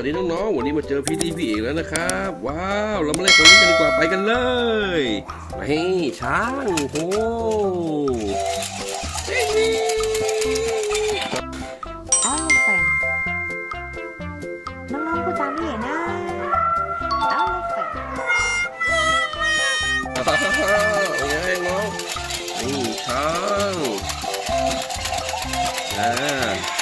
นี้มาเจอพี่ดีพี่เอกแล้วนะครับ ว้าว เรามาเล่นของเล่นกันดีกว่าไปกันเลยนี่ช้างโอ้โห elephant น้องๆพูดตามพี่เอ๋นะ elephant ฮ่าฮ่าฮ่าเป็นไงน้องนี่ช้างอ่า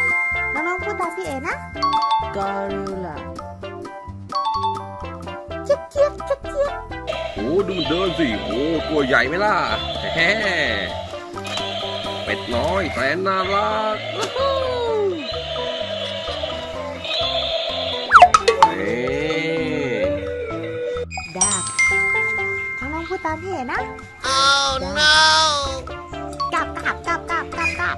น้องๆพูดตามพี่เอ๋นะ gorilla เจี๊ยบเจี๊ยบเจี๊ยบเจี๊ยบโอ้ดูมันเดินสิโอ้ตัวใหญ่ไหมล่ะแฮ่เป็ดน้อยแสนน่ารักอู้หูนี่ duck น้องๆพูดตามพี่เอ๋นะ oh no กลับกลับกลับกลับกลับกลับ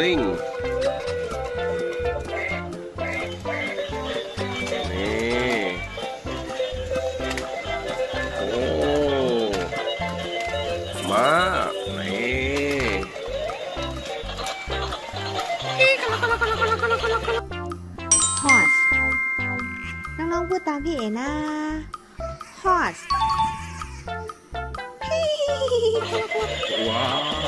ลิงนี่โอ้มานี่ horse น้องๆพูดตามพี่เอ๋นะ horse ว้าว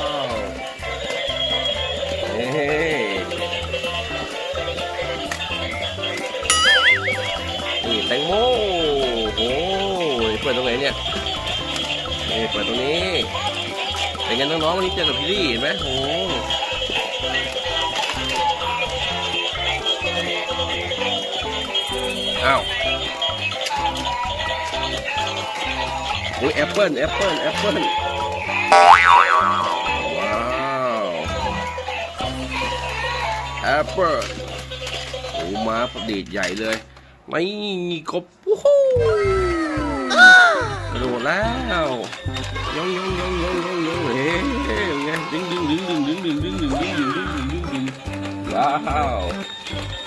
ตงโมโอ้ยเปิดตรงไหนเนี่ยนี่เปิดตรงนี้เป็นไงน้องๆวันนี้เจอกับพี่ลี่เห็นไหมโอ้อ้าวโอ้ยแอปเปิลแอปเปิลแอปเปิลว้าวแอปเปิลโอ้มาประดิษฐ์ใหญ่เลย ไม่กบวู้ฮู้กระโดดแล้วยองยองยองยองยองยองเฮ้ยไงดึงดึงดึงดึงดึงดึงดึงดึงดึงดึงดึงดึงดึงดึงว้าว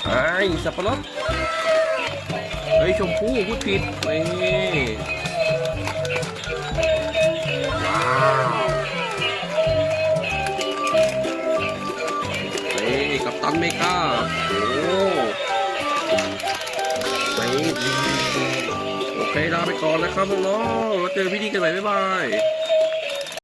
ไอ้สับปะรดเฮ้ยชมพู่พูดผิดนี่ว้าวนี่กัปตันเมกาโอ้ โอเคลาไปก่อนนะครับน้องๆแล้วเจอพี่ดีกันใหม่บ๊ายบาย